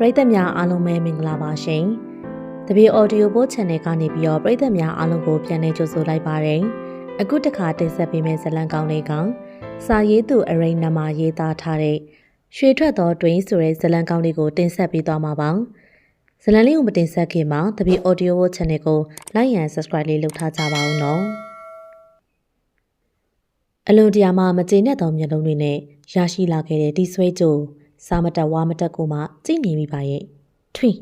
ပရိသတ်များအားလုံးပဲမင်္ဂလာပါရှင်။တပည့် audio book channel ကနေပြီးတော့ပရိသတ်များအားလုံးကိုပြန်လည်ကြိုဆိုလိုက်ပါတယ်။အခုတစ်ခါတင်ဆက်ပေးမယ့်ဇာတ်လမ်းကောင်းလေးကစာရေးသူအရိန်နမရေးသားထားတဲ့ရွှေထွက်သောတွင်ဆိုတဲ့ဇာတ်လမ်းကောင်းလေးကိုတင်ဆက်ပေးသွားမှာပါ။ဇာတ်လမ်းလေးကိုမတင်ဆက်ခင်မှာတပည့် audio book channel ကို like and subscribe လေးလုပ်ထားကြပါဦးနော်။အလွန်တရာမှမကျေနပ်သောမျက်လုံးတွေနဲ့ရရှိလာခဲ့တဲ့ဒီဆွဲကြို စာမတက်ဝါမတက်ကိုမှကြည့်နေမိပါရဲ့ထွင်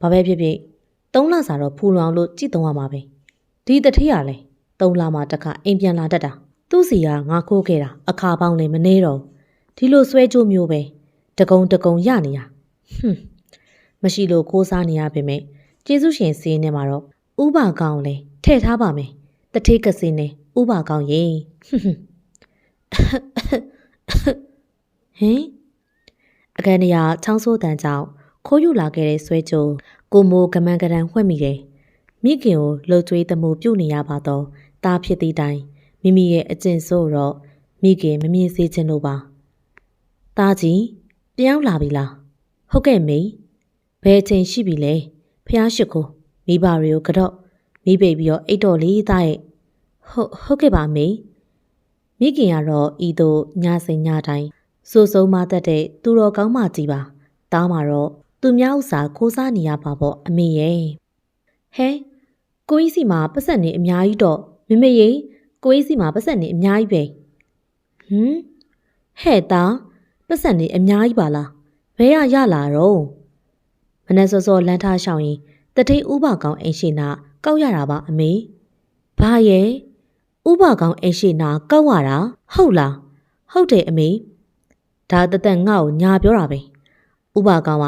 ဘာပဲဖြစ်ဖြစ်သုံးလစာတော့ဖူလောင်လို့ကြည့်သုံးရမှာပဲဒီတထေးရလဲသုံးလမှတစ်ခါအိမ်ပြန်လာတတ်တာသူ့စီကငါခိုးခဲ့တာအခါပေါင်းလည်းမနေတော့ဒီလိုဆွဲကြိုးမျိုးပဲတကုံတကုံရနေရဟွန်းမရှိလို့ခိုးစားနေရပါမယ်ကျေးဇူးရှင်စီးနေမှာတော့ဥပါကောင်လဲထည့်ထားပါမယ်တထေးကစင်းနဲ့ဥပါကောင်ရေဟွန်းဟွန်းဟင် အခန်းထဲကချောင်းဆိုးတန်ကြောင့်ခိုးယူလာခဲ့တဲ့ဆွဲကြိုကိုမိုးကမန်ကရန်ဝှက်မိတယ်။မိခင်ကိုလှုပ်ကြွေးသမှုပြုတ်နေရပါတော့တားဖြစ်သည့်တိုင်မိမိရဲ့အကျင့်ဆိုးတော့မိခင်မမြင်စေချင်လို့ပါ။တားကြီးပြောင်းလာပြီလား။ဟုတ်ကဲ့မေ။ဘယ်အချိန်ရှိပြီလဲ။ဖះရှိခိုးမိဘတွေကိုကတော့မိပိတ်ပြီးတော့အိတ်တော်လေးသားရဲ့ဟုတ်ဟုတ်ကဲ့ပါမေ။မိခင်ကတော့ဤသို့ညစိန်ညတိုင်း ဆိုဆုံးမတတ်တဲ့သူတော်ကောင်းမကြီးပါတားမှာတော့သူများဥစားခိုးစားနေရပါပေါ့အမေရဲ့ဟဲကိုကြီးစီမှာပတ်ဆက်နေအများကြီးတော့မမေရေကိုကြီးစီမှာပတ်ဆက်နေအများကြီးပဲဟမ်ဟဲ့တာပတ်ဆက်နေအများကြီးပါလားဘဲရရလာတော့မနေ့စောစောလမ်းထားရှောင်းရင်တတိဥပကောင်အိမ်ရှိနာကောက်ရတာပါအမေဘာရဲ့ဥပကောင်အိမ်ရှိနာကောက်ရတာဟုတ်လားဟုတ်တယ်အမေ ဒါတသက်ငါ့ကိုညာပြောတာပဲဥပကောင်က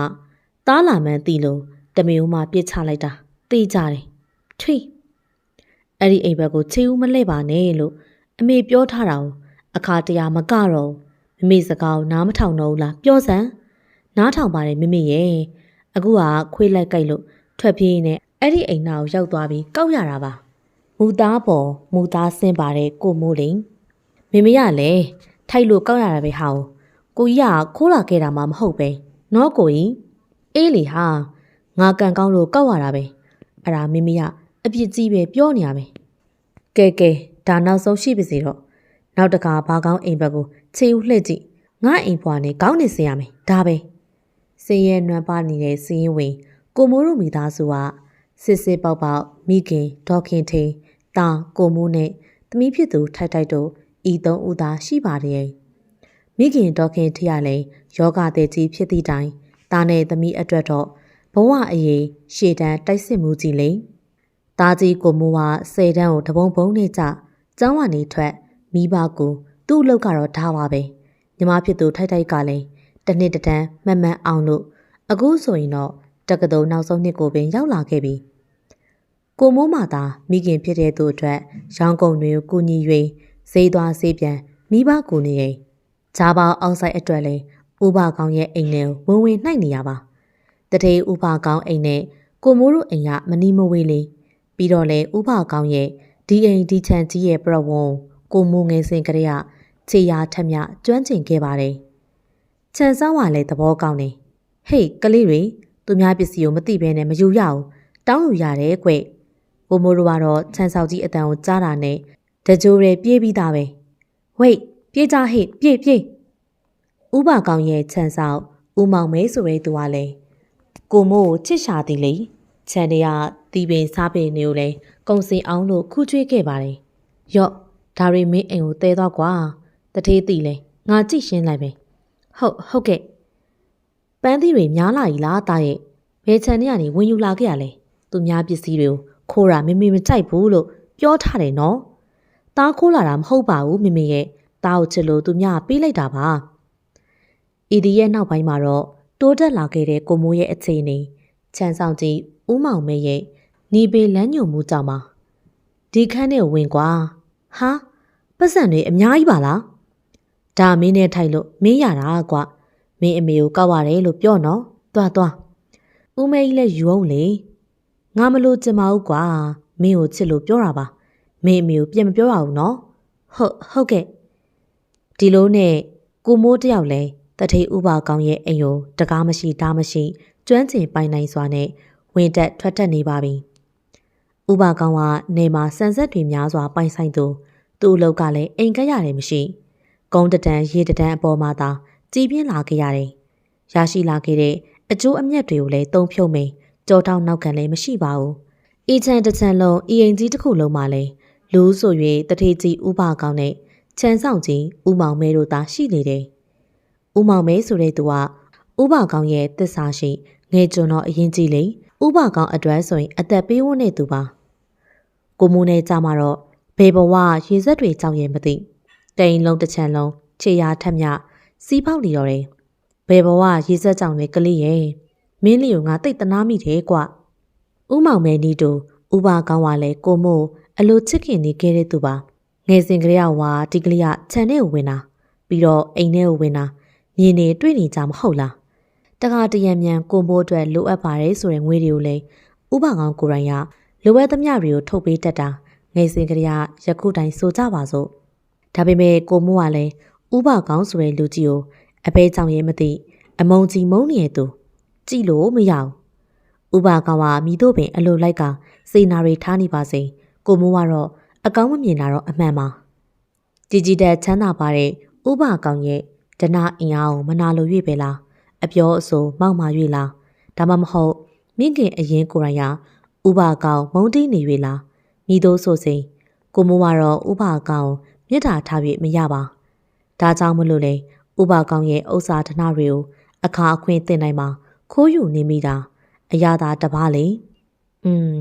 တားလာမှန်းသိလို့တမေဦးမှပြစ်ချလိုက်တာသိကြတယ်ထွေအဲ့ဒီအိမ်ဘက်ကိုခြေဦးမလှဲ့ပါနဲ့လို့အမေပြောထားတာကိုအခါတရာမကတော့မမေစကားကိုနားမထောင်တော့ဘူးလားပြောစမ်းနားထောင်ပါတယ်မမေရဲ့အခုကခွေးလိုက်ကြိုက်လို့ထွက်ပြေးနေအဲ့ဒီအိမ်နာကိုရောက်သွားပြီးကောက်ရတာပါမူသားပေါ်မူသားဆင်းပါတယ်ကိုမိုးလိန်မေမေရလည်းထိုက်လို့ကောက်ရတာပဲဟာ ကိုကြီးကခိုးလာခဲ့တာမှမဟုတ်ပဲနော်ကိုကြီးအေးလေဟာငါကန်ကောင်းလို့ကောက်ရတာပဲအဲ့ဒါမိမိကအပြစ်ကြီးပဲပြောနေရမယ်ကဲကဲဒါနောက်ဆုံးရှိပါစေတော့နောက်တခါဘာကောင်းအိမ်ဘက်ကိုခြေဦးလှည့်ကြည့်ငါအိမ်ဘွားနဲ့ကောင်းနေစေရမယ်ဒါပဲစင်းရဲနွမ်းပါနေတဲ့စင်းရင်ဝင် ကိုမိုးတို့မိသားစုကစစ်စစ်ပေါက်ပေါက်မိခင်ဒေါခင်ထိန်တာကိုမိုးနဲ့သမီးဖြစ်သူထိုက်ထိုက်တို့ဤသုံးဦးသာရှိပါတယ် မိခင်ဒေါခင်ထရလည်းယောဂတဲ့ကြီးဖြစ်သည့်တိုင်တာနဲ့သမီးအတွက်တော့ဘဝအရေးရှေတန်းတိုက်စစ်မှုကြီးလိမ့်တာကြီးကိုမိုးကဆယ်တန်းကိုတပုံပုံနဲ့ကြကျောင်းကနေထွက်မိဘကိုသူ့အလုပ်ကတော့ထားပါပဲညီမဖြစ်သူထိုက်ထိုက်ကလည်းတစ်နှစ်တန်းမှန်မှန်အောင်လို့အခုဆိုရင်တော့တက္ကသိုလ်နောက်ဆုံးနှစ်ကိုပင်ရောက်လာခဲ့ပြီကိုမိုးမှသာမိခင်ဖြစ်တဲ့သူအတွက်ရောင်းကုန်တွေကိုကူညီ၍ဈေးသွားဈေးပြန်မိဘကိုနေရင် ဂျာပေါအောက်ဆိုင်အတွက်လည်းဥပကောင်ရဲ့အိမ်နဲ့ဝင်ဝင်နှိုက်နေရပါတထေးဥပကောင်အိမ်နဲ့ကိုမိုးတို့အိမ်ကမနီမဝေးလေးပြီးတော့လေဥပကောင်ရဲ့ဒီအိမ်ဒီချန်ကြီးရဲ့ပြဝုံကိုမိုးငယ်စင်ကလေးကခြေရာထက်မြကျွမ်းကျင်ခဲ့ပါတယ်ခြံဆောင်ကလည်းသဘောကောင်းတယ်ဟေးကလေးတွေသူများပစ္စည်းကိုမသိဘဲနဲ့မယူရအောင်တောင်းယူရတယ်ကွကိုမိုးတို့ကတော့ခြံဆောင်ကြီးအတန်ကိုကြားတာနဲ့တကြိုးရဲပြေးပြီးသားပဲဝိတ် ပြေးကြဟိပြေးပြေးဥပကောင်ရဲ့ခြံဆောင်ဦးမောင်မဲဆိုရဲသူကလည်းကိုမိုးကိုချစ်ရှာသည်လေခြံတွေကတီးပင်စားပင်တွေကိုလည်းကုံစင်အောင်လို့ခုကျွေးခဲ့ပါတယ်ယော့ဒါရီမင်းအိမ်ကိုတဲတော့ကွာတထေးတီလဲငါကြည့်ရှင်းလိုက်ပဲဟုတ်ဟုတ်ကဲ့ပန်းသီးတွေများလာ ਈ လားတာရဲ့ဘယ်ခြံတွေကနေဝင်ယူလာခဲ့ရလဲသူများပစ္စည်းတွေကိုခိုးတာမမေမကြိုက်ဘူးလို့ပြောထားတယ်နော်တားခိုးလာတာမဟုတ်ပါဘူးမမေရဲ့ တားကိုချစ်လို့သူများပေးလိုက်တာပါအီဒီရဲ့နောက်ပိုင်းမှာတော့တိုးတက်လာခဲ့တဲ့ကိုမိုးရဲ့အခြေအနေချမ်းဆောင်ကြီးဦးမောင်မဲရဲ့ညီပေလမ်းညွန်မှုကြောင့်ပါဒီခန်းနဲ့ဝင်ကွာဟာပတ်စံတွေအများကြီးပါလားဒါမင်းနဲ့ထိုက်လို့မင်းရတာကွမင်းအမေကိုကောက်ရတယ်လို့ပြောနော်သွားသွားဦးမဲကြီးလည်းယူအောင်လေငါမလို့ကျင်မအောင်ကွာမင်းကိုချစ်လို့ပြောတာပါမင်းအမေကိုပြန်မပြောရဘူးနော်ဟုတ်ဟုတ်ကဲ့ ဒီလိုနဲ့ကိုမိုးတယောက်လဲတထေးဥပါကောင်းရဲ့အိမ်ကိုတကားမရှိတားမရှိကျွမ်းကျင်ပိုင်နိုင်စွာနဲ့ဝင်တက်ထွက်တက်နေပါပြီ။ဥပါကောင်းကနေမှာစံဆက်တွေများစွာပိုင်ဆိုင်သူသူ့အလုပ်ကလည်းအိမ်ကက်ရတယ်မရှိ။ကုန်းတတန်ရေတတန်အပေါ်မှာသာကြည်ပြင်းလာခဲ့ရတယ်။ရရှိလာခဲ့တဲ့အကျိုးအမြတ်တွေကိုလည်းတုံ့ဖြုံမိန်ကြောထောက်နောက်ခံလည်းမရှိပါဘူး။အီချန်တချန်လုံးအီအိမ်ကြီးတစ်ခုလုံးမှာလည်းလူဆို၍တထေးကြီးဥပါကောင်းနဲ့ ချန်ဆောင်ကြီးဥမောင်မဲတို့သာရှိနေတယ်။ဥမောင်မဲဆိုတဲ့သူကဥပါကောင်းရဲ့တစ္ဆာရှိငယ်ကျွန်တော်အရင်ကြီးလေဥပါကောင်းအတွက်ဆိုရင်အသက်ပေးဝန်းနေသူပါ။ကိုမူနဲ့ကြမှာတော့ဘေဘဝရေစက်တွေကြောင့်ရဲ့မသိတိန်လုံးတစ်ချမ်းလုံးခြေရာထက်မြစီးပေါက်နေတော့တယ်။ဘေဘဝရေစက်ကြောင့်လေကလေးရဲ့မင်းလေးကိုငါတိတ်တနာမိတယ်ကွ။ဥမောင်မဲနီးတို့ဥပါကောင်းကလည်းကိုမို့အလိုချစ်ခင်နေခဲ့တဲ့သူပါ ငယ်စဉ်ကလေးကဝါဒီကလေးကခြံထဲကိုဝင်တာပြီးတော့အိမ်ထဲကိုဝင်တာမြင်နေတွေ့နေကြမဟုတ်လားတခါတရံမြန်ကိုမိုးအတွက်လိုအပ်ပါတယ်ဆိုတဲ့ငွေတွေကိုလည်းဥပကောင်ကိုရိုင်းကလိုအပ်သမျှတွေကိုထုတ်ပေးတတ်တာငယ်စဉ်ကလေးကယခုတိုင်ဆိုကြပါစို့ဒါပေမဲ့ကိုမိုးကလည်းဥပကောင်ဆိုတဲ့လူကြီးကိုအပဲကြောင့်ရဲ့မသိအမုံကြီးမုန်းနေတဲ့သူကြည့်လို့မရဘူးဥပကောင်ကမိတို့ပင်အလိုလိုက်ကစေနာတွေထားနေပါစေကိုမိုးကတော့ အကောင်းမမြင်တာတော့အမှန်ပါကြည်ကြည်တက်ချမ်းသာပါတဲ့ဥပကောင်ရဲ့ဒနာအင်အားကိုမနာလို၍ပဲလားအပြောအဆိုမောက်မာ၍လားဒါမှမဟုတ်မိခင်အရင်ကိုယ်တိုင်ကဥပကောင်မုန်းတိနေ၍လားမိတို့ဆိုစဉ်ကိုမိုးကတော့ဥပကောင်မြစ်တာထား၍မရပါဒါကြောင့်မလို့လေဥပကောင်ရဲ့ဥစ္စာဒနာတွေကိုအခါအခွင့်တင်နိုင်မှာခိုးယူနေမိတာအရာသာတပားလေอืม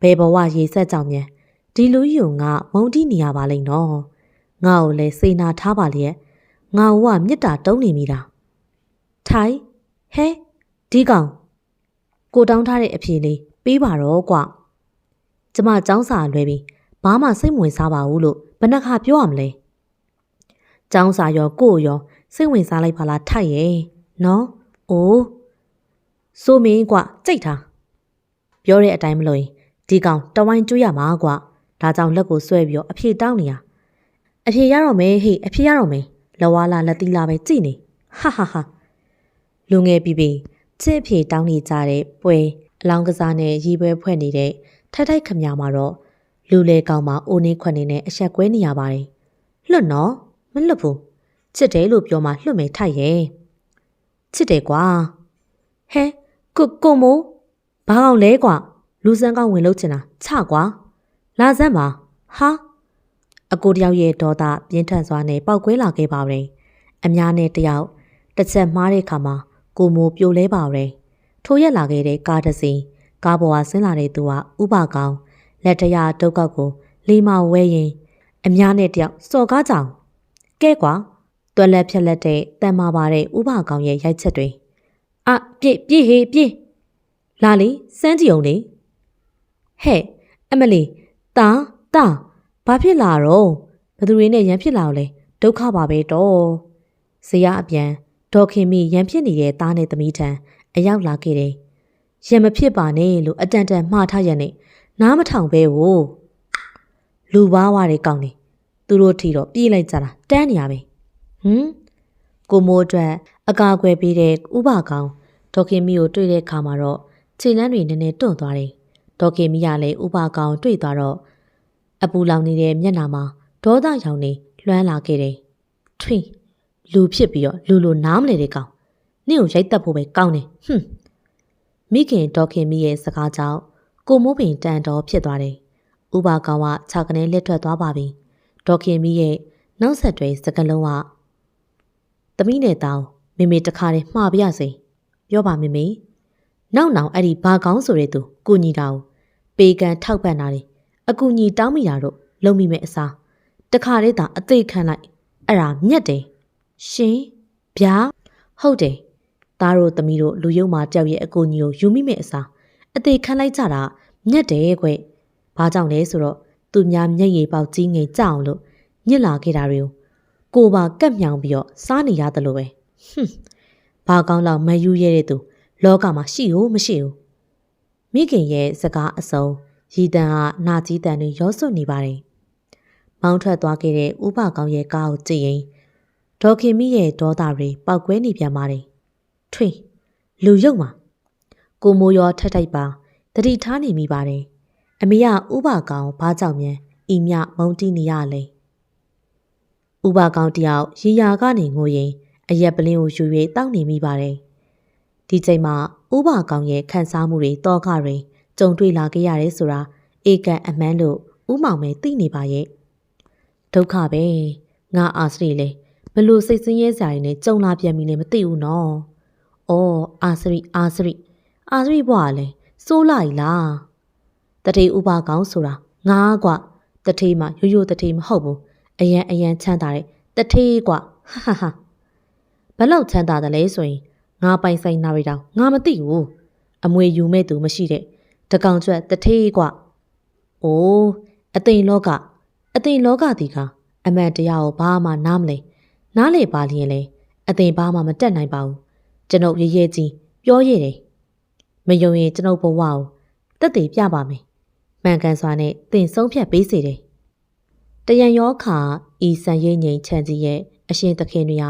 ဘယ်ဘဝရေဆက်ကြောင်မြန် ဒီလူကြီးကိုငါမုံတိနေရပါလိမ့်နော်ငါ့ကိုလည်းစိန်နာထားပါလျက်ငါ့ဝမြစ်တာတုံးနေမိတာထိုင်ဟဲဒီကောင်ကိုတောင်းထားတဲ့အဖြေလေးပေးပါတော့ကွကျမចောင်းစာလွဲပြီးဘာမှစိတ်ဝင်စားပါဘူးလို့ဘယ်နှခါပြောရမလဲចောင်းစာရောကိုရောစိတ်ဝင်စားလိုက်ပါလားထိုက်ရဲ့နော်အိုးဆိုမင်းကွကြိတ်ထားပြောတဲ့အတိုင်းမလို့ရင်ဒီကောင်တဝိုင်းကျွေးရမှာကွ ဒါကြောင့်လက်ကိုဆွဲပြီးတော့အဖြေတောင်းနေရအဖြေရတော့မယ်ဟေ့အဖြေရတော့မယ်လဝါလာလက်တီလာပဲကြည်နေဟာဟာဟာလူငယ်ပြီပြီချစ်အဖြေတောင်းနေကြတဲ့ပွဲအလောင်းကစားနဲ့ရီပွဲဖွဲ့နေတဲ့ထိုက်ထိုက်ခမညာမှာတော့လူလေကောင်မှာအိုးနေခွက်နေနဲ့အဆက်ကွဲနေရပါတယ်လွတ်နော်မလွတ်ဘူးချစ်တယ်လို့ပြောမှလွတ်မယ်ထိုက်ရဲ့ချစ်တယ်ကွာဟဲကိုကိုမိုးဘာအောင်လဲကွာလူစမ်းကောင်းဝင်လို့ချင်တာချကွာ လာစမ်းပါဟာအကိုတယောက်ရဲ့ဒေါသပြင်းထန်စွာနဲ့ပောက်ကွဲလာခဲ့ပါရင်အများနဲ့တယောက်တစ်ချက်မှားတဲ့ခါမှာကိုမိုးပြိုလဲပါရင်ထိုရက်လာခဲ့တဲ့ကားတစ်စီးကားပေါ်ကဆင်းလာတဲ့သူကဥပကောင် လက်တရဒုက္ခကိုလီမာဝဲရင် အများနဲ့တယောက်စော်ကားကြောင်ကဲကွာတွက်လက်ဖြက်လက်တဲ့တန်မာပါတဲ့ဥပကောင်ရဲ့ရိုက်ချက်တွေအပြည့်ပြည့်ဟေးပြည့်လာလေစမ်းကြည့်အောင်လေဟဲ့အမလီ တာတာဘာဖြစ်လာတော့ဘသူတွေနဲ့ရန်ဖြစ်လာတော့လဲဒုက္ခပါပဲတော့ဇရာအပြန်ဒေါခင်မီရန်ဖြစ်နေတဲ့သားနဲ့သမီးထံအရောက်လာခဲ့တယ်ရန်မဖြစ်ပါနဲ့လို့အတန်တန်မှားထားရနဲ့နားမထောင်ပဲဝလူဘာဝတွေကောင်းနေသူတို့ထီတော့ပြေးလိုက်ကြတာတန်းနေရပဲဟမ်ကိုမိုးအတွက်အကာအကွယ်ပေးတဲ့ဥပကောင်ဒေါခင်မီကိုတွေ့တဲ့အခါမှာတော့ခြေလမ်းတွေနည်းနည်းတွန့်သွားတယ် ဒေါကေမီကလည်းဥပကောင်တွေ့သွားတော့အပူလောင်နေတဲ့မျက်နှာမှာဒေါသရောင်နေလွှမ်းလာခဲ့တယ်။ထွင်းလူဖြစ်ပြီးတော့လူလိုနားမလဲတဲ့ကောင်။နင့်ကိုရိုက်တက်ဖို့ပဲကောင်းတယ်။ဟွန်းမိခင်ဒေါခင်မီရဲ့စကားကြောင့်ကိုမိုးပင်တန်တော်ဖြစ်သွားတယ်။ဥပကောင်ကခြေကနေလက်ထွက်သွားပါပြီ။ဒေါခင်မီရဲ့နောက်ဆက်တွဲစကလုံးကသမီးနဲ့တောင်းမေမေတခါတည်းမှားပြစေ။ပြောပါမေမေ။ နောက်နောက်အဲ့ဒီဘာကောင်းဆိုတဲ့သူကိုညီတာကိုပေကန်ထောက်ပံ့တာလေအကူညီတောင်းမိတာတော့လုံမိမဲ့အစားတခါတည်းသာအသေးခံလိုက်အဲ့ဒါမြက်တယ်ရှင်ဗျာဟုတ်တယ်သားတို့သမီးတို့လူယုံမာတယောက်ရဲ့အကူညီကိုယူမိမဲ့အစားအသေးခံလိုက်ကြတာမြက်တယ်ကွဘာကြောင့်လဲဆိုတော့သူများမျက်ရည်ပေါက်ကြီးငိမ်ကြအောင်လို့ညစ်လာခဲ့တာတွေကိုကိုပါကက်မြောင်ပြီးတော့စားနေရတယ်လို့ပဲဟွန်းဘာကောင်းလောက်မယူရတဲ့သူ လောကမှာရှိ ਉਹ မရှိဘူးမိခင်ရဲ့စကားအစုံရည်တန်ကနာကြီးတန်တွေရောစွနေပါတယ်မောင်းထွက်သွားခဲ့တဲ့ဥပကောင်ရဲ့ကားကိုကြည့်ရင်ဒေါ်ခင်မိရဲ့ဒေါသတွေပောက်ကွဲနေပြန်ပါတယ်ထွင်လူရုပ်မှာကိုမိုးရောထက်ထိုက်ပါတတိထားနေမိပါတယ်အမေကဥပကောင်ဘာကြောင့်မြန်ဤမြမုံတီးနေရလဲဥပကောင်တယောက်ရီယာကနေငိုရင်အရက်ပလင်းကိုယူ၍တောက်နေမိပါတယ် ဒီချိန်မှာဥပကောင်ရဲ့ခန်းစားမှုတွေတောခတွေကြုံတွေ့လာခဲ့ရတယ်ဆိုတာဧကန်အမှန်လို့ဥမောင်မဲသိနေပါရဲ့ဒုက္ခပဲငါအာစရီလေဘလို့စိတ်ဆင်းရဲစရာတွေနဲ့ကြုံလာပြန်ပြီလေမသိဘူးနော်။အော်အာစရီအာစရီအာစရီဘွားလေစိုးလိုက်လား။တတိဥပကောင်ဆိုတာငါကွတတိမှရိုးရိုးတတိမဟုတ်ဘူး။အရန်အရန်ချမ်းသာတဲ့တတိကွဟာဟာဟာဘလောက်ချမ်းသာတယ်လဲဆိုရင် ငါပိုင်ဆိုင်နာရီတောင်ငါမသိဘူး။အမွေယူမဲ့သူမရှိတဲ့တကောင်ကျွတ်တတိကွ။အိုးအသိင်လောကအသိင်လောကတီကအမှန်တရားကိုဘာမှနားမလဲ။နားလေပါလျင်လေအသိင်ဘာမှမတက်နိုင်ပါဘူး။ကျွန်ုပ်ရရဲကြီးပြောရတယ်။မယုံရင်ကျွန်ုပ်ဘဝကိုတက်တည်ပြပါမယ်။မှန်ကန်စွာနဲ့တင်ဆုံးဖြတ်ပေးစေတယ်။တရံရောခါဤဆန်ရိပ်ငိန်ချန်ကြီးရဲ့အရှင်သခင်တွေက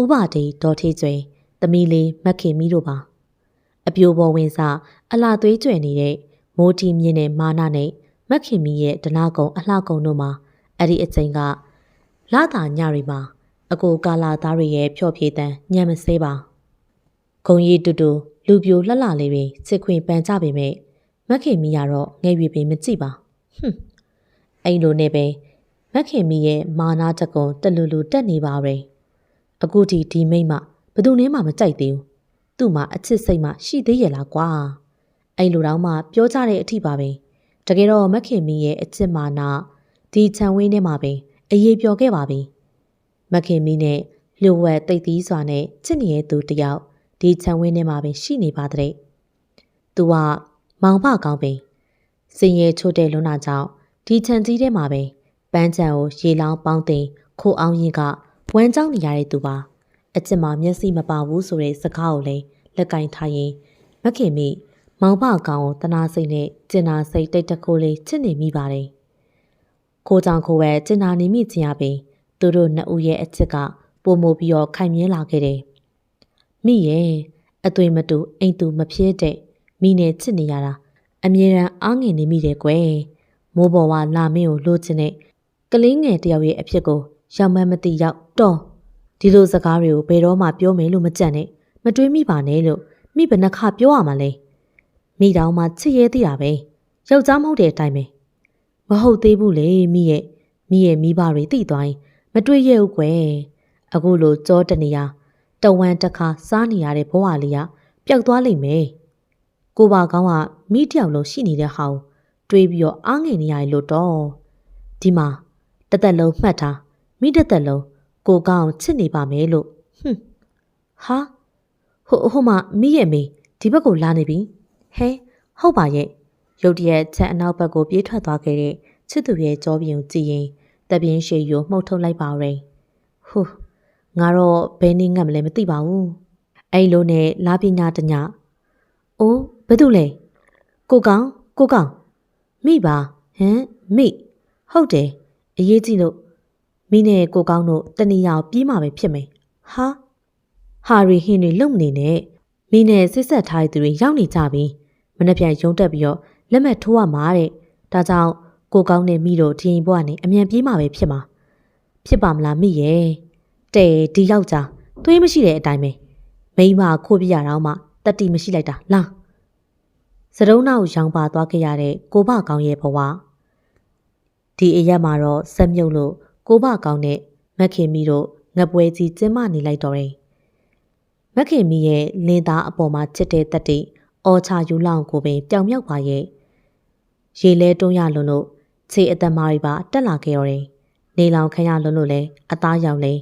ဥပဒေဒေါ်ထေးကျွေ သမီးလေးမက်ခင်မီတို့ပါ။အပြိုပေါ်ဝင်စားအလှသွေးကျွေနေတဲ့မိုးတီမြင့်တဲ့မာနနဲ့မက်ခင်မီရဲ့ဒနာကုံအလှကုံတို့မှာအဲ့ဒီအချိန်ကလာတာညတွေမှာအကိုကာလာသားတွေရဲ့ဖြော့ဖြေတန်းညံမစဲပါဂုံရီတူတူလူပြိုလှလှလေးပဲစစ်ခွင်ပန်ကြပေမဲ့မက်ခင်မီကတော့ငဲ့ရွေပင်မကြည့်ပါဟွန်းအဲ့လိုနဲ့ပဲမက်ခင်မီရဲ့မာနာတကုံတလူလူတက်နေပါပဲအခုထိဒီမိမ ဘယ်သူနည်းမှမကြိုက်သေးဘူးသူ့မှာအချစ်စိတ်မှရှိသေးရဲ့လားကွာအဲ့လိုတော့မှပြောကြတဲ့အထိပါပဲတကယ်တော့မက်ခင်မီရဲ့အချစ်မာနာဒီခြံဝင်းထဲမှာပင်အရေးပြောခဲ့ပါပြီမခင်မီနဲ့လျှို့ဝှက်တိတ်သီးစွာနဲ့ချစ်နေတဲ့သူတယောက်ဒီခြံဝင်းထဲမှာပင်ရှိနေပါတဲ့သူကမောင်ဖကောင်းပင်စင်ရဲချို့တဲ့လွန်းတာကြောင့်ဒီခြံကြီးထဲမှာပင်ပန်းချံကိုရေလောင်းပေါင်းတင်ခိုအောင်ရင်ကဝမ်းကြောင်းနေရတဲ့သူပါ အချစ်မှာမျက်စိမပါဘူးဆိုတဲ့စကားကိုလည်းလက်ကင်ထားရင်မခင်မီမောင်ဖကောင်ကိုတနာစိတ်နဲ့ကျင်နာစိတ်တိတ်တကိုးလေးချစ်နေမိပါတယ်ခိုးကြောင်ခိုးပဲကျင်နာနေမိခြင်းအပြင်သူတို့နှစ်ဦးရဲ့အချစ်ကပုံမိုပြီးတော့ခိုင်မြဲလာခဲ့တယ်။မိရဲ့အသွေးမတူအိမ်သူမဖြစ်တဲ့မိနဲ့ချစ်နေရတာအမြဲတမ်းအားငင်နေမိတယ်ကွယ်။မိုးပေါ်ကလာမင်းကိုလိုချင်တဲ့ကလေးငယ်တယောက်ရဲ့အဖြစ်ကိုရောက်မှန်းမသိရောက်တော့ ဒီလိုစကားတွေကိုဘယ်တော့မှပြောမယ်လို့မကြံနဲ့မတွေးမိပါနဲ့လို့မိဘနှခပြောရမှာလဲမိတောင်မှချစ်ရဲသေးတာပဲယောက်ျားမဟုတ်တဲ့အတိုင်းပဲမဟုတ်သေးဘူးလေမိရဲ့မိရဲ့မိဘတွေတိသွားရင်မတွေ့ရဘူးကွယ်အခုလိုကြောတနေရတဝမ်းတစ်ခါစားနေရတဲ့ဘဝလေးကပျောက်သွားလိမ့်မယ်ကိုပါကောင်းကမိတယောက်လုံးရှိနေတဲ့ဟောင်းတွေးပြီးတော့အားငယ်နေရတယ်လို့တော့ဒီမှာတသက်လုံးမှတ်ထားမိတသက်လုံး ကိုကောင်းချစ်နေပါမယ်လို့ဟွန်းဟာဟိုဟိုမှာမိရဲ့မေဒီဘက်ကိုလာနေပြီဟဲဟုတ်ပါရဲ့ရုတ်တရက်ချက်အနောက်ဘက်ကိုပြေးထွက်သွားခဲ့တဲ့ချစ်သူရဲ့ကြောပြင်ကိုကြည့်ရင်တပြင်းရှည်ရိုမှုတ်ထုတ်လိုက်ပါရယ်ဟူငါတော့ဘယ်နည်းငတ်မလဲမသိပါဘူးအဲ့လိုနဲ့လာပညာတညအိုးဘယ်သူလဲကိုကောင်ကိုကောင်မိပါဟမ်မိဟုတ်တယ်အရေးကြီးလို့ မိနဲ့ကိုကောင်တို့တဏီယောက်ပြေးမှာပဲဖြစ်မယ်ဟာဟာရီဟင်းတွေလုံနေနဲ့မိနဲ့ဆစ်ဆက်ထားတဲ့သူတွေရောက်နေကြပြီမနှက်ပြန်ရုံတက်ပြီးတော့လက်မှတ်ထိုးရမှာတဲ့ဒါကြောင့်ကိုကောင်းနဲ့မိတို့ဒီရင်ဘွားနဲ့အမြန်ပြေးမှာပဲဖြစ်မှာဖြစ်ပါမလားမိရဲ့တဲ့ဒီယောက်ျားသွေးမရှိတဲ့အတိုင်းပဲမိမခိုးပြရတော့မှတတိမရှိလိုက်တာလားစရုံးနောက်ရောင်ပါသွားခဲ့ရတဲ့ကိုဘကောင်းရဲ့ဘဝဒီအရက်မှာတော့ဆက်မြုပ်လို့ ကိုဘကောင်းနဲ့မက်ခင်မီတို့ငပွဲကြီးကျင်းမနေလိုက်တော့တယ်မက်ခင်မီရဲ့လင်းသားအပေါ်မှာချစ်တဲ့တတိအော်ချယူလောင်ကိုပင်ပြောင်မြောက်ပါရဲ့ရေလဲတွန်းရလွန်းလို့ခြေအသက်မားတွေပါတက်လာခဲ့ရတယ်။နေလောင်ခရလွန်းလို့လဲအသားရောင်လဲ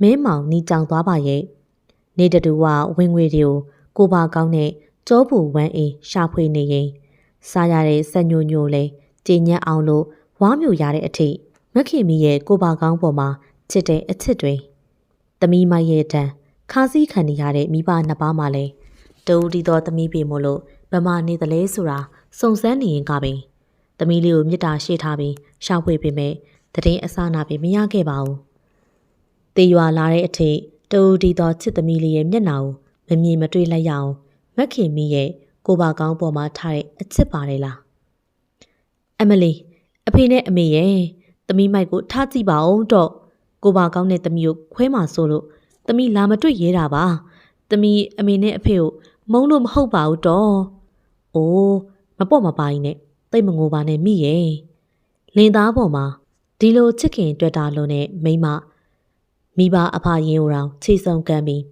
မင်းမောင်နီးကြောင်သွားပါရဲ့။နေတတူဝဝင်ငွေတွေကိုကိုပါကောင်းနဲ့ကြောပူဝမ်းအေးရှာဖွေနေရင်စားရတဲ့ဆက်ညိုညိုလဲကြည်ညက်အောင်လို့ဝါမျိုးရတဲ့အထိ မခင်မီရဲ့ကိုပါကောင်းပေါ်မှာချစ်တဲ့အချစ်တွေသမီးမရဲ့တန်ခါးစည်းခံနေရတဲ့မိဘနှစ်ပါးမှလည်းတူတီတော်သမီးပေမို့လို့ဗမာနေတလဲဆိုတာစုံစမ်းနေရင်ကပင်။သမီးလေးကိုမြစ်တာရှေ့ထားပြီးရှောက်ဖွေပေးမယ်။တည်င်းအစနာပြီးမရခဲ့ပါဘူးတေရွာလာတဲ့အထိတူဒီသောချစ်သမီးလေးရဲ့မျက်နှာကိုမမြင်မတွေ့လိုက်ရအောင်မက်ခင်မီရဲ့ကိုပါကောင်းပေါ်မှာထားတဲ့အချစ်ပါတယ်လားအမလီအဖေနဲ့အမေရဲ့ သမီးမိုက်ကိုထားကြည့်ပါဦးတော့ကိုပါကောင်းတဲ့သမီးကိုခွဲမှာဆိုလို့သမီးလာမတွေ့ရဲတာပါသမီးအမေနဲ့အဖေကိုမုန်းလို့မဟုတ်ပါဘူးတော့အိုးမပေါ့မပါရင်နဲ့တိတ်မငိုပါနဲ့မိရဲ့လင်သားပေါ်မှာဒီလိုချစ်ခင်တွေ့တာလို့နဲ့မိမမိဘအဖရင်ကိုတောင်ခြေစုံကမ်းပြီး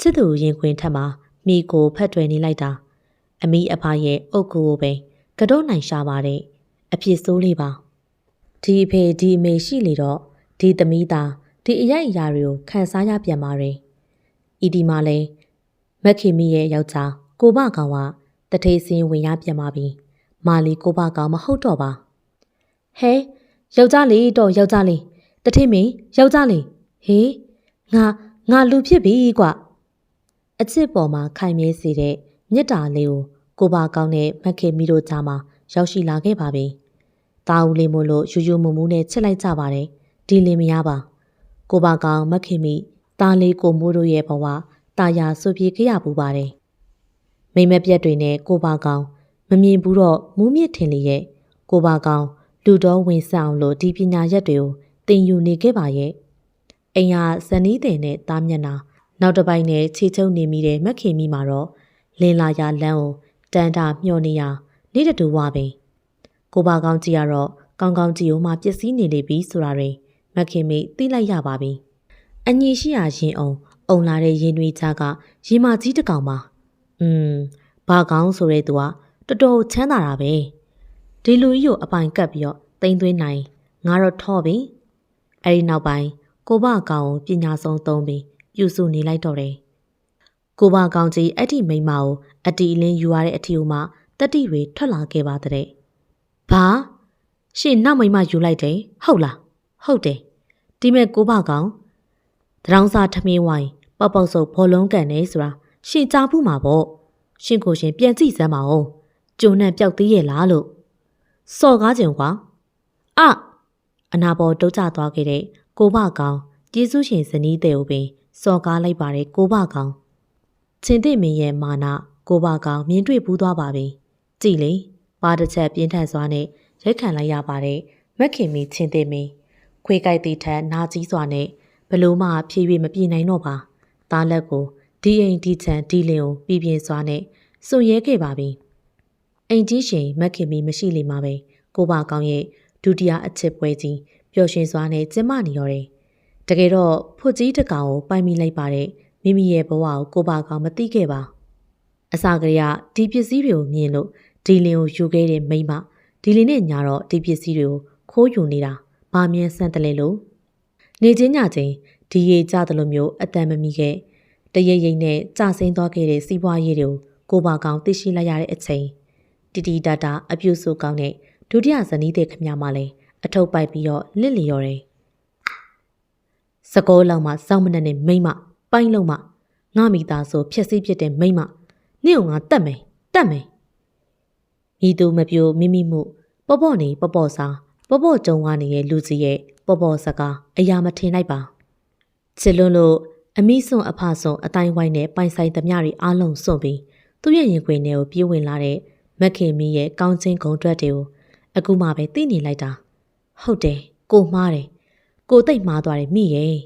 ချစ်သူရင်ခွင်ထက်မှာမိကိုဖက်တွယ်နေလိုက်တာအမိအဖရဲ့အုတ်ကိုပဲကတော့နိုင်ရှာပါတယ်အဖြစ်ဆိုးလေးပါ ဒီအဖေဒီအမေရှိလေတော့ဒီသမီးသားဒီအရိုက်အရာတွေကိုခံစားရပြန်ပါတယ်ဤဒီမှာလဲမက်ခင်မီရဲ့ယောက်ျားကိုဘကောင်ကတထေးစင်းဝင်ရပြန်ပါပြီမာလီကိုဘကောင်မဟုတ်တော့ပါဟဲယောက်ျားလေးတော့ယောက်ျားလေးတထေးမင်းယောက်ျားလေးဟေးငါငါလူဖြစ်ပြီကွအချစ်ပေါ်မှာခိုင်မြဲစေတဲ့မြတ်တာလေးကိုကိုပါကောင်းတဲ့မက်ခင်မီတို့ကြားမှာရောက်ရှိလာခဲ့ပါပြီ။ တာဦးလေးမို့လို့ယူယူမူမူနဲ့ချစ်လိုက်ကြပါတယ်။ဒီလင်မရပါ။ကိုပါကောင်းမက်ခင်မီတားလေးကိုမိုးတို့ရဲ့ဘဝတာယာဆွပြေခဲ့ရပူပါတယ်။မိမပြက်တွေနဲ့ကိုပါကောင်းမမြင်ဘူးတော့မူးမြစ်ထင်လေရဲ့ကိုပါကောင်းလူတော်ဝင်ဆအောင်လို့ဒီပညာရက်တွေကိုတင်ယူနေခဲ့ပါရဲ့။အိမ်ဟာဇနီးတဲ့နဲ့တားမျက်နှာနောက်တစ်ပိုင်းနဲ့ခြေချုံနေမိတဲ့မက်ခင်မီမှာတော့လင်းလာရလမ်းကိုတန်တာမျောနေရနေတတူဝပဲ ကိုပါကောင်းကြီးကတော့ကောင်းကောင်းကြီးကိုမှပျက်စီးနေလေပြီဆိုတာတွေမခင်မေသိလိုက်ရပါပြီအညီရှိရာရင်အောင်အုံလာတဲ့ရင်တွေချကရင်မကြီးတကောင်ပါอืมဘာကောင်းဆိုတဲ့သူကတော်တော်ချမ်းသာတာပဲဒီလူကြီးကိုအပိုင်ကပ်ပြီးတော့တိမ့်သွင်းနိုင်ငါတော့ထော့ပြီအဲ့ဒီနောက်ပိုင်းကိုဘကောင်ကိုပညာဆုံးသုံးပြီးပြုစုနေလိုက်တော့တယ်ကိုဘကောင်ကြီးအဲ့ဒီမိမကိုအတီလင်းယူရတဲ့အထီကိုမှတတိတွေထွက်လာခဲ့ပါတဲ့။ ဘာရှင့်နောက်မိမယူလိုက်တယ်ဟုတ်လားဟုတ်တယ်ဒီမဲ့ကိုဘကောင်တရောင်းစားထမင်းဝိုင်းပေါက်ပေါက်ဆုပ်ဘောလုံးကန်နေဆိုတာရှင့်ကြားဘူးမှာပေါ့ရှင့်ကိုရှင်ပြန်ကြည့်စမ်းပါဦးကျုံနဲ့ပျောက်သေးရဲ့လားလို့စော်ကားကြင်ကွာအအနာပေါ်တုတ်ကျသွားခဲ့တဲ့ကိုဘကောင်ကျေးဇူးရှင်ဇနီးတဲ့ကိုပင်စော်ကားလိုက်ပါတယ်ကိုဘကောင်ချင်းသိမင်းရဲ့မာနကိုဘကောင်မြင်တွေ့ဘူးသွားပါပြီကြည်လေ ပါတစ်ချက်ပြင်းထန်စွာနဲ့ရိုက်ခံလိုက်ရပါတယ်မက်ခင်မီချင်းသိမင်းခွေးကြိုက်တီထက်နာကြီးစွာနဲ့ဘလို့မှဖြည်းဖြည်းမပြေနိုင်တော့ပါသားလက်ကိုဒီအိမ်ဒီချန်ဒီလင်ကိုပြပြင်းစွာနဲ့စွန်ရဲခဲ့ပါပြီအိမ်ကြီးရှင်မက်ခင်မီမရှိလေမှာပဲကိုဘကောင်ရဲ့ဒုတိယအချစ်ပွဲကြီးပျော်ရွှင်စွာနဲ့ကျင်းပနေရောတယ်တကယ်တော့ဖွကြီးတကောင်ကိုပိုင်မိလိုက်ပါတဲ့မိမိရဲ့ဘဝကိုကိုပါကောင်မသိခဲ့ပါအစာကလေးကဒီပစ္စည်းတွေကိုမြင်လို့ ဒီလင်ကိုယူခဲ့တဲ့မိမဒီလင်နဲ့ညာတော့ဒီပစ္စည်းတွေကိုခိုးယူနေတာဘာမြင်ဆန့်တယ်လဲလို့နေချင်းညချင်းဒီရေကြတယ်လို့မျိုးအတန်မမီခဲ့တရရိပ်နဲ့ကြဆင်းသွားခဲ့တဲ့စီးပွားရေးတွေကိုကိုပါကောင်သိရှိလိုက်ရတဲ့အချိန်တီတီတာတာအပြုစုကောင်းတဲ့ဒုတိယဇနီးတဲ့ခမမလည်းအထုပ်ပိုက်ပြီးတော့လစ်လျော်တယ်စကောလောက်မှစောင်းမနဲ့နဲ့မိမပိုင်းလုံးမှငါမိသားဆိုဖြက်စီးဖြစ်တဲ့မိမနေ့ကငါတတ်မယ်တတ်မယ် မိသူမပြိုမိမိမှုပေါ့ပေါ့နေပေါ့ပေါ့စားပေါ့ပေါ့ကြုံကနေရဲ့လူကြီးရဲ့ပေါ့ပေါ့စကားအရာမထင်လိုက်ပါချစ်လွန်းလို့အမိဆွန်အဖဆွန်အတိုင်းဝိုင်းနဲ့ပိုင်ဆိုင်သမျှတွေအားလုံးစွန့်ပြီးသူ့ရဲ့ရင်ခွင်ထဲကိုပြေးဝင်လာတဲ့မက်ခင်မီရဲ့ကောင်းချင်းဂုံတွက်တွေကိုအခုမှပဲသိနေလိုက်တာဟုတ်တယ်ကိုမှားတယ်ကိုသိပ်မှားသွားတယ်မိရဲ့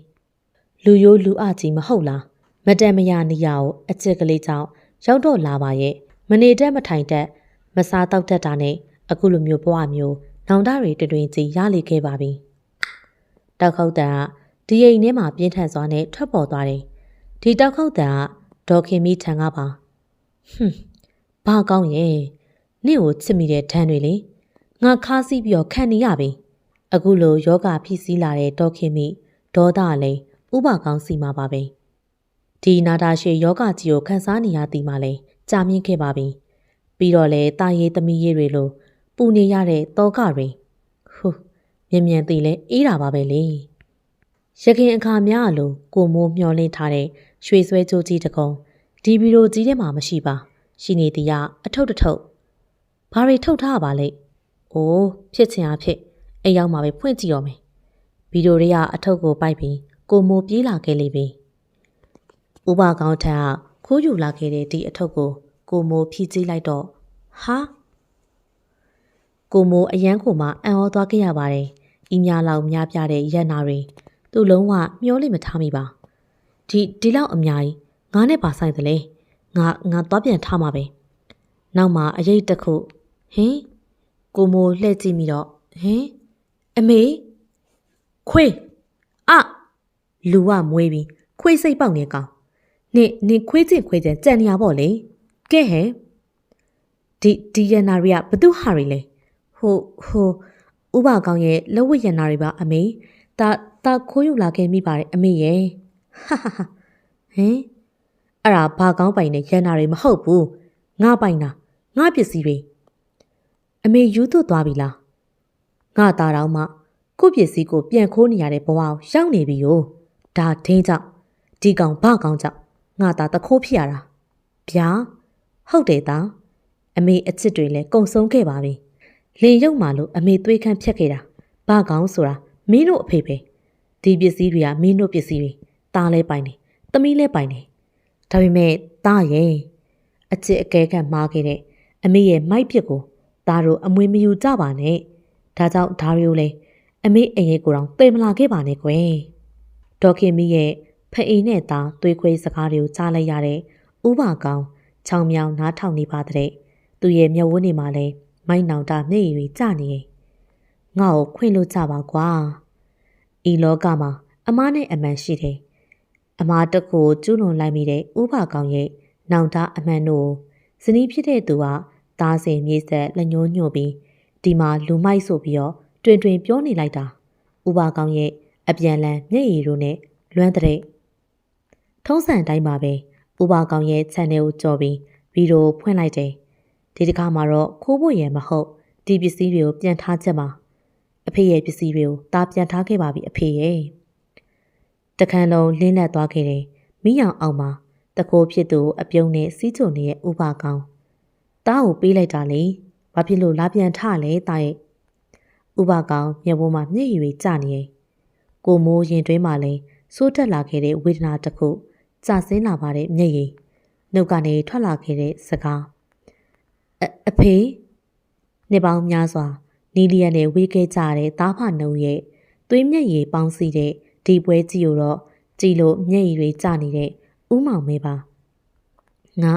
လူရိုးလူအကြီးမဟုတ်လားမတန်မရနေရကိုအချစ်ကလေးကြောင့်ရောက်တော့လာပါရဲ့မနေတတ်မထိုင်တတ် မစားတော့တတ်တာနဲ့အခုလိုမျိုးဘဝမျိုးနောင်တတွေတွင်ကြီးရလေခဲ့ပါပြီတောက်ခေါက်တန်ကဒီအိမ်ထဲမှာပြင်းထန်စွာနဲ့ထွက်ပေါ်သွားတယ်ဒီတောက်ခေါက်တန်ကဒေါ်ခင်မီထံကပါဟွန်းဘာကောင်းရဲ့နေ့ကိုချစ်မိတဲ့ဓာန်တွေလေငါခါးစီးပြီးတော့ခံနေရပြီအခုလိုယောဂဖြစ်စည်းလာတဲ့ဒေါ်ခင်မီဒေါသလည်းဥပကောင်းစီမှာပါပဲဒီနာတာရှေယောဂကြီးကိုခန်းစားနေရသည်မှလည်းကြာမြင့်ခဲ့ပါပြီ ပြီးတော့လေတာရေးသမီးရေးတွေလိုပူနေရတဲ့တောကတွေဟူမြန်မြန်သိလဲအေးတာပါပဲလေရခင်အခါများအလိုကိုမိုးမျောလင်းထားတဲ့ရွှေဆွဲကြိုးကြီးတကုံဒီဗီဒီယိုကြီးထဲမှာမရှိပါ ရှိနေသည်ကအထုပ်တထုပ်ဘာတွေထုတ်ထားပါလဲအိုးဖြစ်ချင်အားဖြစ်အိမ်ရောက်မှာပဲဖွင့်ကြည့်ရမယ်ဗီဒီယိုတွေကအထုပ်ကိုပိုက်ပြီးကိုမိုးပြေးလာခဲ့လိမ့်ပြီဥပကောင်းထံကခိုးယူလာခဲ့တဲ့ဒီအထုပ်ကို ကိုမိုးဖြီးကြည့်လိုက်တော့ဟာကိုမိုးအရန်ကိုမှအံ့ဩသွားခဲ့ရပါတယ်ဤများလောက်များပြတဲ့ရက်နာတွေသူ့လုံးဝမျောလိမထားမိပါဒီဒီလောက်အများကြီးငါနဲ့ပါဆိုင်တယ်လေငါငါသွားပြန်ထားမှာပဲနောက်မှာအရေးတစ်ခုဟင်ကိုမိုးလှည့်ကြည့်မိတော့ဟင်အမေခွေးအလူကမွေးပြီးခွေးစိတ်ပေါက်နေကောင်နင်နင်ခွေးချင်းခွေးချင်းကြံနေရပေါ့လေ ကဲဟဲ့ဒီဒီရနာရီကဘသူဟာရီလဲဟိုဟိုဥပကောင်ရဲ့လက်ဝတ်ရနာရီပါအမေတာတာခိုးယူလာခဲ့မိပါတယ်အမေရဲ့ဟာဟာဟာဟင်အဲ့ဒါဘာကောင်းပိုင်နဲ့ရနာရီမဟုတ်ဘူးငါပိုင်တာငါပစ္စည်းတွေအမေယူသွတ်သွားပြီလားငါသားတော်မှကိုယ့်ပစ္စည်းကိုပြန်ခိုးနေရတဲ့ဘဝကိုရောက်နေပြီ哟ဒါထင်းကြောင့်ဒီကောင်ဘာကောင်ကြောင့်ငါသားတခိုးဖြစ်ရတာဗျာ ဟုတ်တယ်သားအမေအချစ်တွေလည်းကုံဆုံးခဲ့ပါပြီလင်ရုပ်မှလို့အမေသွေးခန့်ဖြတ်ခဲ့တာဘာကောင်ဆိုတာမင်းတို့အဖေပဲဒီပစ္စည်းတွေကမင်းတို့ပစ္စည်းတွေသားလဲပိုင်တယ်သမီးလဲပိုင်တယ်ဒါပေမဲ့သားရဲ့အချစ်အကဲခန့်မှားခဲ့တဲ့အမေရဲ့မိုက်ပြစ်ကိုသားတို့အမွေမယူကြပါနဲ့ဒါကြောင့်ဒါတွေကိုလည်းအမေအိမ်ရဲ့ကိုယ်တော်သိမလာခဲ့ပါနဲ့ကွယ်ဒေါက်ခင်မီရဲ့ဖအိမ်နဲ့သားသွေးခွေးစကားတွေကိုကြားလိုက်ရတဲ့ဥပကောင် ချောင်မြောင်နားထောင်နေပါတဲ့သူရဲ့မျက်ဝန်းတွေမှာလည်းမိုက်နောင်တာမျက်ရည်တွေကျနေတယ်ငါ့ကိုခွင့်လို့ကြပါကွာဤလောကမှာအမားနဲ့အမှန်ရှိတယ်အမားတက်ကိုကျူးလွန်လိုက်မိတဲ့ဥပကောင်ရဲ့နောင်တအမှန်တို့ဇနီးဖြစ်တဲ့သူကသားစင်မြေဆက်လက်ညှိုးညွှတ်ပြီးဒီမှာလူမိုက်ဆိုပြီးတော့တွင်တွင်ပြောနေလိုက်တာဥပကောင်ရဲ့အပြန်လန်မျက်ရည်တို့နဲ့လွမ်းတဲ့ထုံးစံတိုင်းပါပဲ ဥပကောင်ရဲ့ channel ကိုကြော်ပြီးဗီဒီယိုဖွင့်လိုက်တယ်ဒီတစ်ခါမှာတော့ခိုးဖို့ရမဟုတ်ဒီပစ္စည်းတွေကိုပြန်ထားချက်ပါအဖေရဲ့ပစ္စည်းတွေကိုတားပြန်ထားခဲ့ပါပြီအဖေရဲ့တခန်းလုံးလင်းလက်သွားခဲ့တယ်မိယောင်အောင်မှာတကိုးဖြစ်သူအပြုံးနဲ့စီးချုံနေတဲ့ဥပကောင်တားကိုပေးလိုက်တာလေဘာဖြစ်လို့လာပြန်ထလဲတာရဲ့ဥပကောင်မျက်ဝန်းမှာမျက်ရည်တွေကျနေရင်ကိုမိုးရင်တွင်းမှာလည်းစိုးတက်လာခဲ့တဲ့ဝေဒနာတစ်ခု ကျဆင်းလာပါတဲ့မျက်ရည်နှုတ်ကနေထွက်လာခဲ့တဲ့စကားအအဖေနေပေါင်းများစွာနီလီယန်နဲ့ဝေးခဲ့ကြတဲ့သားဖနှုံရဲ့သွေးမျက်ရည်ပေါင်းစီတဲ့ဒီပွဲကြီးကိုတော့ကြည်လို့မျက်ရည်တွေကျနေတဲ့ဥမောင်မဲပါငါ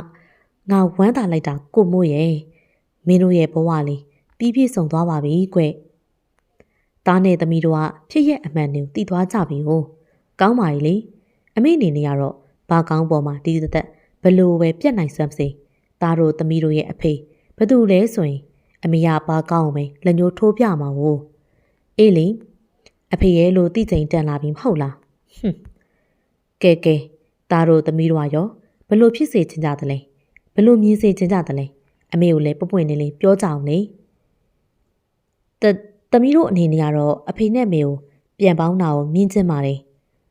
ငါဝမ်းသာလိုက်တာကိုမို့ရဲ့မင်းတို့ရဲ့ဘဝလေးပြီးပြည့်စုံသွားပါပြီကွသားနဲ့သမီးတို့ကဖြစ်ရဲ့အမှန်တွေကိုတည်သွားကြပြီဟိုကောင်းပါလေအမေအနေနဲ့ကတော့ ဘာကောင်းပေါ်မှာဒီသက်သက်ဘလို့ပဲပြက်နိုင်စမ်းစေသားတို့သမီးတို့ရဲ့အဖေဘသူလဲဆိုရင် အမေကဘာကောင်းအောင်ပဲလက်ညှိုးထိုးပြမှာဟိုအေးလေအဖေရဲ့လို့တိကျိန်တန်လာပြီမဟုတ်လားဟွန်းကဲကဲသားတို့သမီးတို့ရောဘလို့ဖြစ်စေချင်ကြသလဲဘလို့မြင်စေချင်ကြသလဲအမေကိုလည်းပပွင့်နေလေးပြောကြအောင်လေတသမီးတို့အနေနဲ့ကတော့အဖေနဲ့မေကိုပြန်ပေါင်းတာကိုမြင်ချင်ပါတယ်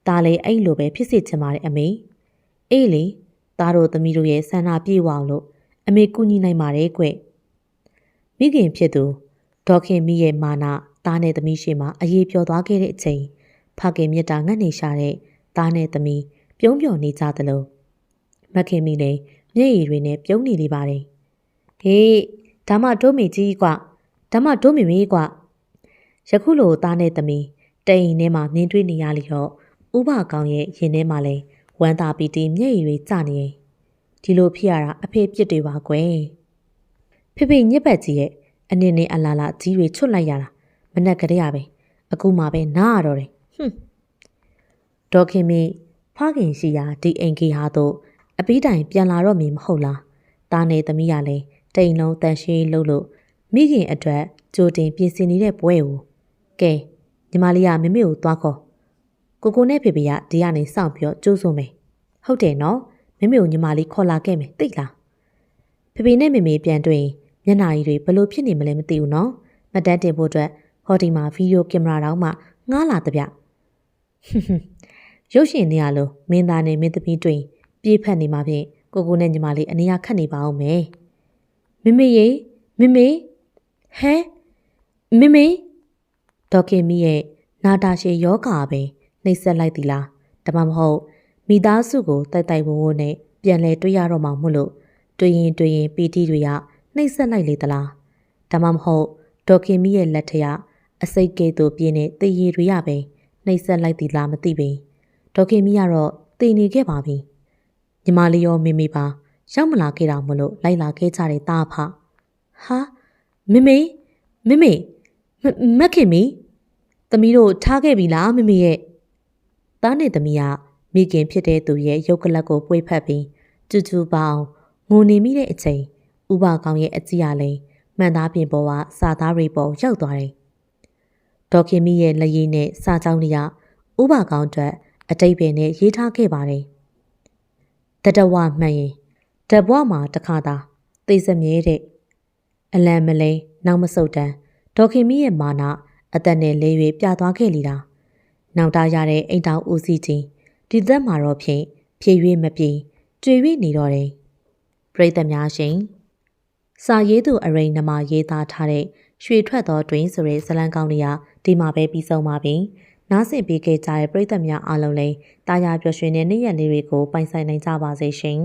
ဒါလည်းအဲ့လိုပဲဖြစ်စေချင်ပါတယ်အမေ အေးလေသားတို့သမီးတို့ရဲ့ဆန္ဒပြေဝအောင်လို့အမေကူညီနိုင်ပါတယ်ကွမိခင်ဖြစ်သူဒေါခင်မီရဲ့မာနသားနဲ့သမီးရှိမှအေးပြောသွားခဲ့တဲ့အချိန်ဖခင်မြတ်တာငတ်နေရှာတဲ့သားနဲ့သမီးပြုံးပျော်နေကြသလိုမခင်မီလည်းမျက်ရည်တွေနဲ့ပြုံးနေလေပါတယ်ဟေးဒါမှတိုးမီကြီးကွဒါမှတိုးမီမီကွယခုလိုသားနဲ့သမီးတိမ်ထဲမှာမြင်တွေ့နေရလျော့ဥပကောင်ရဲ့ရင်ထဲမှာလည်း ဝမ်းသာပီတီမျက်ရည်တွေကျနေရင်ဒီလိုဖြစ်ရတာအဖေပြစ်တွေပါကွယ်ဖေဖေညစ်ပတ်ကြီးရဲ့အနည်းနဲ့အလာလာကြီးတွေချွတ်လိုက်ရတာမနဲ့ကလေးရပဲအခုမှပဲနားရတော့တယ်ဟွန်းဒေါခင်မီဖခင်ရှိရာဒီအင်ကီဟာတော့အပီးတိုင်ပြန်လာတော့မီမဟုတ်လားတားနေသမီးရလဲတိမ်လုံးတန်ရှင်းလှုပ်လို့မိခင်အတွက်ကြိုတင်ပြင်ဆင်နေတဲ့ပွဲကိုကဲညီမလေးကမမေကိုသွားခေါ် ကိုကိုနဲ့ဖေဖေကဒီကနေစောင့်ပြီးတော့ကြိုးစုံမယ်ဟုတ်တယ်နော်မမေကိုညီမလေးခေါ်လာခဲ့မယ်သိလားဖေဖေနဲ့မေမေပြန်တွေ့မျက်နှာကြီးတွေဘလို့ဖြစ်နေမလဲမသိဘူးနော်မတန်းတင်ဖို့အတွက်ဟော်ဒီမှာဗီဒီယိုကင်မရာတောင်မှငားလာတဗျရုပ်ရှင်နေရလို့မင်းသားနဲ့မင်းသမီးတွေ့ပြေးဖက်နေမှာဖြင့်ကိုကိုနဲ့ညီမလေးအနေရခတ်နေပါအောင်မယ်မမေရေမမေဟဲမမေဒေါခင်မီရဲ့နာတာရှည်ယောဂါပဲ နှိပ်စက်လိုက်သည်လားဒါမှမဟုတ်မိသားစုကိုတိုက်တိုက်ဝဝနဲ့ပြန်လဲတွေ့ရတော့မှမို့လို့တွေ့ရင်တွေ့ရင်ပီတိတွေကနှိပ်စက်လိုက်လေသလားဒါမှမဟုတ်ဒေါခင်မီရဲ့လက်ထက်ကအစိတ်ကဲသို့ပြင်းတဲ့တည်ရည်တွေရပဲနှိပ်စက်လိုက်သည်လားမသိပင်ဒေါခင်မီကတော့တည်နေခဲ့ပါပြီညီမလေးရောမိမိပါရောက်မလာခဲ့တာမလို့လိုက်လာခဲ့ကြတဲ့တာဖဟာမမေမမေမက်ခင်မီသမီးတို့ထားခဲ့ပြီလားမမေရဲ့ သားနဲ့သမီးကမိခင်ဖြစ်တဲ့သူရဲ့ရုပ်ကလပ်ကိုပွေဖက်ပြီးကျူကျူပေါင်းငိုနေမိတဲ့အချိန်ဥပကောင်ရဲ့အကြည့်အလိန်မှန်သားပြင်ပေါ်ကစာသားတွေပေါ်ရောက်သွားတယ်ဒေါခင်မီရဲ့လက်ရည်နဲ့စာကြောင်းတွေကဥပကောင်အတွက်အတိတ်ပင်နဲ့ရေးထားခဲ့ပါတယ်တတဝမှန်ရင်တဘွားမှာတခါသာသိစမြဲတဲ့အလံမလိန်နောက်မဆုတ်တန်းဒေါခင်မီရဲ့မာနအသက်နဲ့လေး၍ပြသွားခဲ့လီတာ နောက်တာရတဲ့အိမ်တောင်ဦးစီးချင်းဒီသက်မှာတော့ဖြင့်ဖြည့်၍မပြေတွေ့၍နေတော့တယ်ပရိသတ်များရှင်စာရေးသူအရိန်နမရေးသားထားတဲ့ရွှေထွက်သောတွင်ဆိုတဲ့ဇလံကောင်းလေးဟာဒီမှာပဲပြီးဆုံးပါပြီနားဆင်ပေးခဲ့ကြတဲ့ပရိသတ်များအားလုံးလည်းတာယာပျော်ရွှင်တဲ့နေ့ရက်လေးတွေကိုပိုင်ဆိုင်နိုင်ကြပါစေရှင်